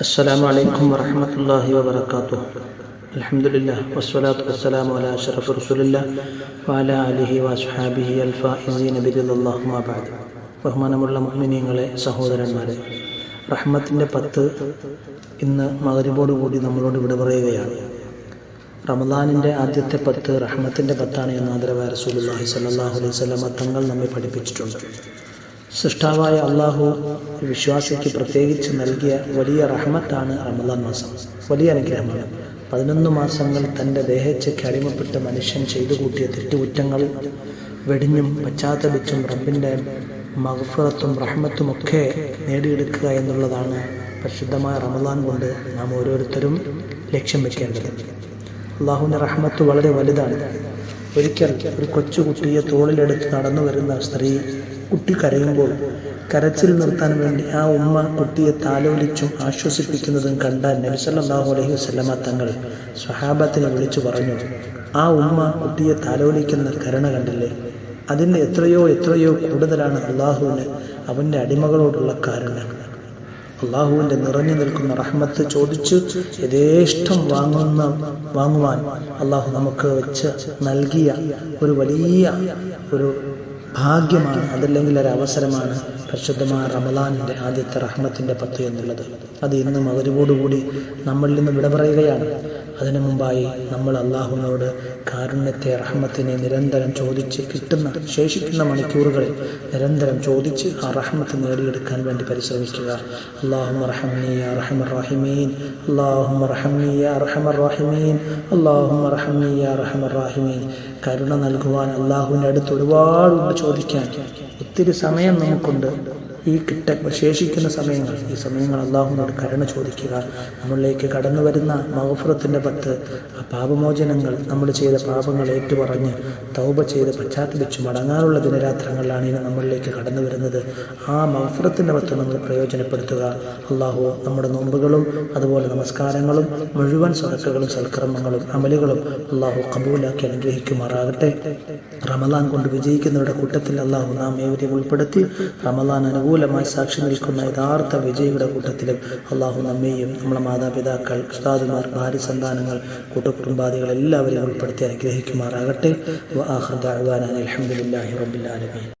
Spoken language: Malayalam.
السلام عليكم ورحمة الله وبركاته الحمد لله والصلاة والسلام على أشرف رسول الله وعلى آله وأصحابه الفائزين برضا الله ما بعد ബഹുമാനമുള്ള മുഅ്മിനീങ്ങളെ സഹോദരന്മാരെ റഹ്മത്തിൻ്റെ പത്ത് ഇന്ന് മകരിബോടുകൂടി നമ്മളോട് വിട പറയുകയാണ് റമദാനിൻ്റെ ആദ്യത്തെ പത്ത് റഹ്മത്തിൻ്റെ പത്താണ് എന്ന് ആദരവായ റസൂലുള്ളാഹി സ്വല്ലല്ലാഹു അലൈഹി വസല്ലമ തങ്ങൾ നമ്മെ പഠിപ്പിച്ചിട്ടുണ്ട് സൃഷ്ടാവായ അള്ളാഹു വിശ്വാസിക്ക് പ്രത്യേകിച്ച് നൽകിയ വലിയ റഹ്മത്താണ് റമദാൻ മാസം. വലിയ അനുഗ്രഹമാണ്. പതിനൊന്ന് മാസങ്ങൾ തന്റെ ദേഹച്ചയ്ക്ക് അടിമപ്പെട്ട മനുഷ്യൻ ചെയ്തു കൂട്ടിയ തെറ്റുകുറ്റങ്ങൾ വെടിഞ്ഞും പശ്ചാത്തപിച്ചും റബ്ബിന്റെ മഹഫറത്തും റഹ്മത്തുമൊക്കെ നേടിയെടുക്കുക എന്നുള്ളതാണ് പരിശുദ്ധമായ റമദാൻ കൊണ്ട് നാം ഓരോരുത്തരും ലക്ഷ്യം വെക്കേണ്ടത്. അള്ളാഹുവിന്റെ റഹ്മത്ത് വളരെ വലുതാണ്. ഒരിക്കൽ ഒരു കൊച്ചുകുട്ടിയെ തോളിലെടുത്ത് നടന്നു വരുന്ന സ്ത്രീ കുട്ടി കരയുമ്പോൾ കരച്ചിൽ നിർത്താൻ വേണ്ടി ആ ഉമ്മ കുട്ടിയെ താലോലിച്ചും ആശ്വസിപ്പിക്കുന്നതും കണ്ട നബിസല്ലാഹു അലൈഹി വസ്ലമ തങ്ങൾ സ്വഹാബത്തിനെ വിളിച്ചു പറഞ്ഞു ആ ഉമ്മ കുട്ടിയെ താലോലിക്കുന്ന കരുണ കണ്ടില്ലേ? അതിന് എത്രയോ എത്രയോ കൂടുതലാണ് അള്ളാഹുവിന് അവന്റെ അടിമകളോടുള്ള കാരുണ്യം. അള്ളാഹുവിന്റെ നിറഞ്ഞു നിൽക്കുന്ന റഹ്മത്ത് ചോദിച്ച് യഥേഷ്ടം വാങ്ങുന്ന വാങ്ങുവാൻ അള്ളാഹു നമുക്ക് വെച്ച് നൽകിയ ഒരു വലിയ ഒരു ഭാഗ്യമാണ് അതല്ലെങ്കിൽ ഒരു അവസരമാണ്. പരിശുദ്ധമായ റമദാനിന്റെ ആദ്യത്തെ റഹ്മത്തിന്റെ പത്ത് എന്നുള്ളത്. അത് ഇന്ന് മകരുവോടുകൂടി നമ്മളിൽ നിന്ന് വിട പറയുകയാണ്. അതിനു മുമ്പായി നമ്മൾ അള്ളാഹുവിനോട് കാരുണ്യത്തെ റഹ്മത്തിനെ നിരന്തരം ചോദിച്ച് കിട്ടുന്ന ശേഷിക്കുന്ന മണിക്കൂറുകളിൽ നിരന്തരം ചോദിച്ച് ആ റഹ്മത്ത് നേടിയെടുക്കാൻ വേണ്ടി പരിശ്രമിക്കുക. അള്ളാഹു റഹമർ റഹമർ റഹമർ കരുണ നൽകുവാൻ അള്ളാഹുവിന്റെ അടുത്ത് ഒരുപാടുണ്ട് ചോദിക്കാൻ. ഒത്തിരി സമയം നമുക്കുണ്ട്. ഈ കിട്ട ശേഷിക്കുന്ന സമയങ്ങൾ ഈ സമയങ്ങൾ അള്ളാഹുനോട് കരുണ ചോദിക്കുക. നമ്മളിലേക്ക് കടന്നു വരുന്ന മഹഫുറത്തിന്റെ പത്ത് ആ പാപമോചനങ്ങൾ നമ്മൾ ചെയ്ത പാപങ്ങൾ ഏറ്റുപറഞ്ഞ് തൗബ ചെയ്ത് പശ്ചാത്തലിച്ച് മടങ്ങാനുള്ള ദിനരാത്രങ്ങളിലാണ് ഇനി നമ്മളിലേക്ക് കടന്നു വരുന്നത്. ആ മഹഫുറത്തിന്റെ പത്ത് നമ്മൾ പ്രയോജനപ്പെടുത്തുക. അള്ളാഹു നമ്മുടെ നോമ്പുകളും അതുപോലെ നമസ്കാരങ്ങളും മുഴുവൻ സ്വതക്കുകളും സൽക്രമങ്ങളും അമലുകളും അള്ളാഹു കബൂലാക്കി അനുഗ്രഹിക്കുമാറാകട്ടെ. റമദാൻ കൊണ്ട് വിജയിക്കുന്നവരുടെ കൂട്ടത്തിൽ അള്ളാഹു നാം ഏവരെയും ഉൾപ്പെടുത്തി റമദാൻ അനുകൂലമായി സാക്ഷി നിൽക്കുന്ന യഥാർത്ഥ വിജയിയുടെ കൂട്ടത്തിലും അള്ളാഹു നമ്മയും നമ്മുടെ മാതാപിതാക്കൾ ഉസ്താദുമാർ ഭാര്യ സന്താനങ്ങൾ കൂട്ടുകുടുംബാദികൾ എല്ലാവരെയും ഉൾപ്പെടുത്തി അനുഗ്രഹിക്കുമാറാകട്ടെ. അലഹമുല്ലാഹി റബ്ബിൽ ആലമീൻ.